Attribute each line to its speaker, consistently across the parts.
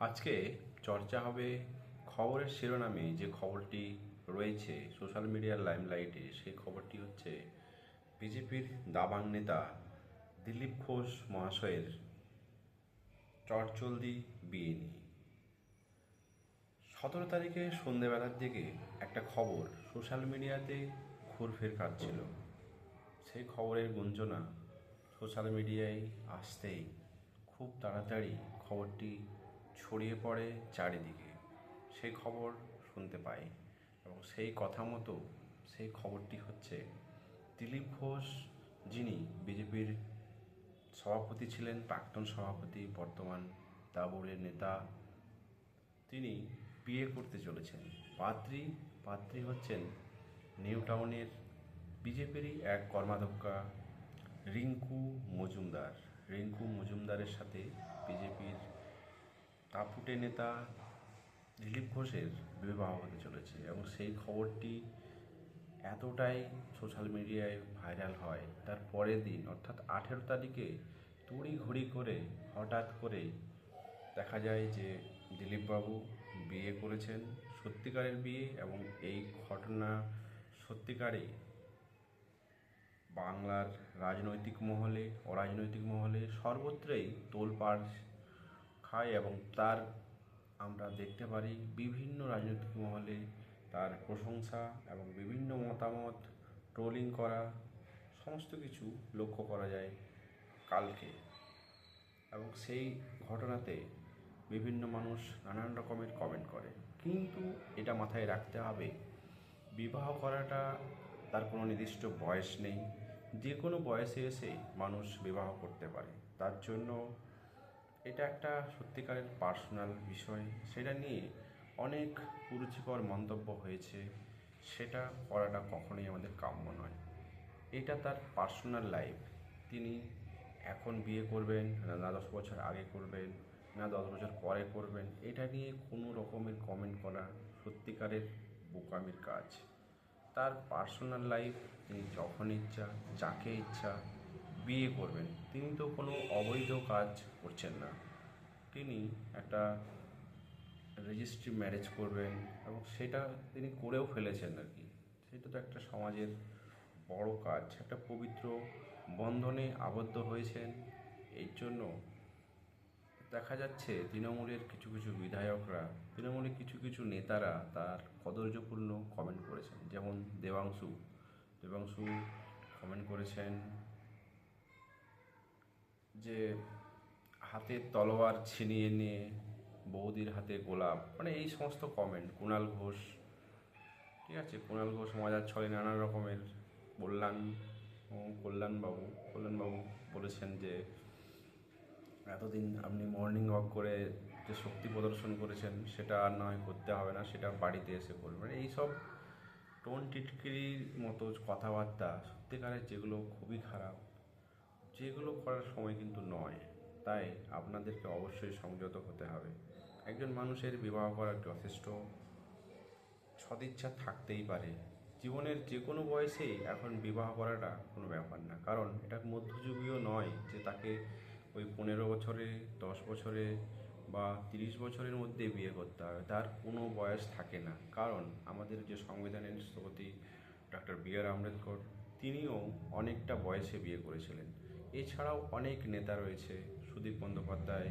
Speaker 1: আজকে চর্চা হবে খবরের শিরোনামে যে খবরটি রয়েছে সোশ্যাল মিডিয়ার লাইমলাইটে, সেই খবরটি হচ্ছে বিজেপির দাবাং নেতা দিলীপ ঘোষ মহাশয়ের চটচলদি বিয়ে নিয়ে। সতেরো তারিখে সন্ধেবেলার দিকে একটা খবর সোশ্যাল মিডিয়াতে ঘুরফের কাটছিল সেই খবরের গুঞ্জনা সোশ্যাল মিডিয়ায় আসতেই খুব তাড়াতাড়ি খবরটি ছড়িয়ে পড়ে চারিদিকে। সেই খবর শুনতে পাই এবং সেই কথা মতো সেই খবরটি হচ্ছে, দিলীপ ঘোষ যিনি বিজেপির সভাপতি ছিলেন, প্রাক্তন সভাপতি, বর্তমান দাবুরের নেতা, তিনি বিয়ে করতে চলেছেন। পাত্রী পাত্রী হচ্ছেন নিউ টাউনের বিজেপিরই এক কর্মাধ্যক্ষা রিঙ্কু মজুমদার। রিঙ্কু মজুমদারের সাথে বিজেপির তাপুটে নেতা দিলীপ ঘোষের বিবাহ হতে চলেছে এবং সেই খবরটি এতটাই সোশ্যাল মিডিয়ায় ভাইরাল হয়, তার পরের দিন, অর্থাৎ আঠেরো তারিখে তড়ি ঘড়ি করে, হঠাৎ করে দেখা যায় যে দিলীপবাবু বিয়ে করেছেন, সত্যিকারের বিয়ে এবং এই ঘটনা সত্যিকারে বাংলার রাজনৈতিক মহলে, অরাজনৈতিক মহলে সর্বত্রই তোলপাড় খায় এবং তার আমরা দেখতে পারি বিভিন্ন রাজনৈতিক মহলে তার প্রশংসা এবং বিভিন্ন মতামত ট্রোলিং করা, সমস্ত কিছু লক্ষ্য করা যায় কালকে। এবং সেই ঘটনাতে বিভিন্ন মানুষ নানান রকমের কমেন্ট করে। কিন্তু এটা মাথায় রাখতে হবে, বিবাহ করাটা তার কোনো নির্দিষ্ট বয়স নেই। যে কোনো বয়সে এসে মানুষ বিবাহ করতে পারে। তার জন্য এটা একটা সত্যিকারের পার্সোনাল বিষয়। সেটা নিয়ে অনেক কুরুচিকর মন্তব্য হয়েছে। সেটা করাটা কখনোই আমাদের কাম্য নয়। এটা তার পার্সোনাল লাইফ তিনি এখন বিয়ে করবেন, না দশ বছর আগে করবেন, না দশ বছর পরে করবেন, এটা নিয়ে কোনো রকমের কমেন্ট করা সত্যিকারের বোকামির কাজ। তার পার্সোনাল লাইফ তিনি যখন ইচ্ছা, যাকে ইচ্ছা বিয়ে করবেন। তিনি তো কোনো অবৈধ কাজ করছেন না। তিনি একটা রেজিস্ট্রি ম্যারেজ করবেন এবং সেটা তিনি করেও ফেলেছেন আর কি। সেটা তো একটা সমাজের বড় কাজ। একটা পবিত্র বন্ধনে আবদ্ধ হয়েছেন। এর জন্য দেখা যাচ্ছে তৃণমূলের কিছু কিছু বিধায়করা, তৃণমূলের কিছু কিছু নেতারা তার কদর্যপূর্ণ কমেন্ট করেছেন। যেমন দেবাংশু। দেবাংশু কমেন্ট করেছেন। যে হাতে তলোয়ার ছিনিয়ে নিয়ে বৌদির হাতে গোলাপ মানে এই সমস্ত কমেন্ট কুণাল ঘোষ, ঠিক আছে? কুণাল ঘোষ, মজার ছলে নানা রকমের বললাম কল্যাণবাবু কল্যাণবাবু বলেছেন যে, এতদিন আপনি মর্নিং ওয়াক করে যে শক্তি প্রদর্শন করেছেন, সেটা আর নয় করতে হবে না, সেটা বাড়িতে এসে করবেন এইসব টোন টিটকিরির মতো কথাবার্তা সত্যিকারের যেগুলো খুবই খারাপ যেগুলো করার সময় কিন্তু নয়, তাই আপনাদেরকে অবশ্যই সংযত হতে হবে। একজন মানুষের বিবাহ করার যথেষ্ট সদিচ্ছা থাকতেই পারে। জীবনের যে কোনো বয়সেই এখন বিবাহ করাটা কোনো ব্যাপার না, কারণ এটা মধ্যযুগীয় নয় যে তাকে ওই পনেরো বছরে, দশ বছরে বা তিরিশ বছরের মধ্যে বিয়ে করতে হবে। তার কোনো বয়স থাকে না। কারণ আমাদের যে সংবিধানের স্থপতি ডক্টর বি আর আম্বেদকর, তিনিও অনেকটা বয়সে বিয়ে করেছিলেন। এছাড়াও অনেক নেতা রয়েছে, সুদীপ বন্দ্যোপাধ্যায়,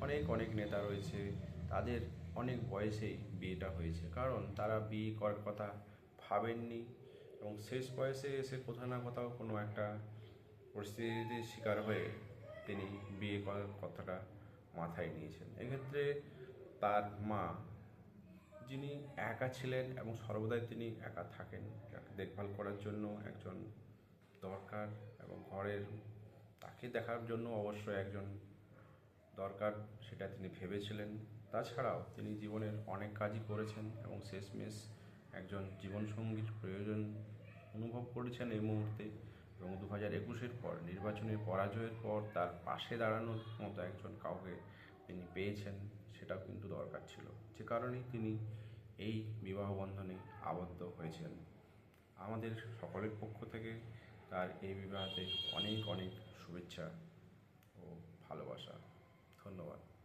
Speaker 1: অনেক অনেক নেতা রয়েছে, তাদের অনেক বয়সেই বিয়েটা হয়েছে। কারণ তারা বিয়ে করার কথা ভাবেননি এবং শেষ বয়সে এসে কোথাও না কোথাও কোনো একটা পরিস্থিতির শিকার হয়ে তিনি বিয়ে করার কথাটা মাথায় নিয়েছেন। এক্ষেত্রে তার মা, যিনি একা ছিলেন এবং সর্বদাই তিনি একা থাকেন দেখভাল করার জন্য একজন দরকার এবং ঘরের তাকে দেখার জন্য অবশ্যই একজন দরকার, সেটা তিনি ভেবেছিলেন। তাছাড়াও তিনি জীবনের অনেক কাজই করেছেন এবং শেষমেশ একজন জীবনসঙ্গীর প্রয়োজন অনুভব করেছেন এই মুহূর্তে এবং দু হাজার একুশের পর নির্বাচনের পরাজয়ের পর তার পাশে দাঁড়ানোর মতো একজন কাউকে তিনি পেয়েছেন, সেটাও কিন্তু দরকার ছিল। যে কারণেই তিনি এই বিবাহ বন্ধনে আবদ্ধ হয়েছেন। আমাদের সকলের পক্ষ থেকে তার এই বিবাহতে অনেক অনেক শুভেচ্ছা ও ভালোবাসা। ধন্যবাদ।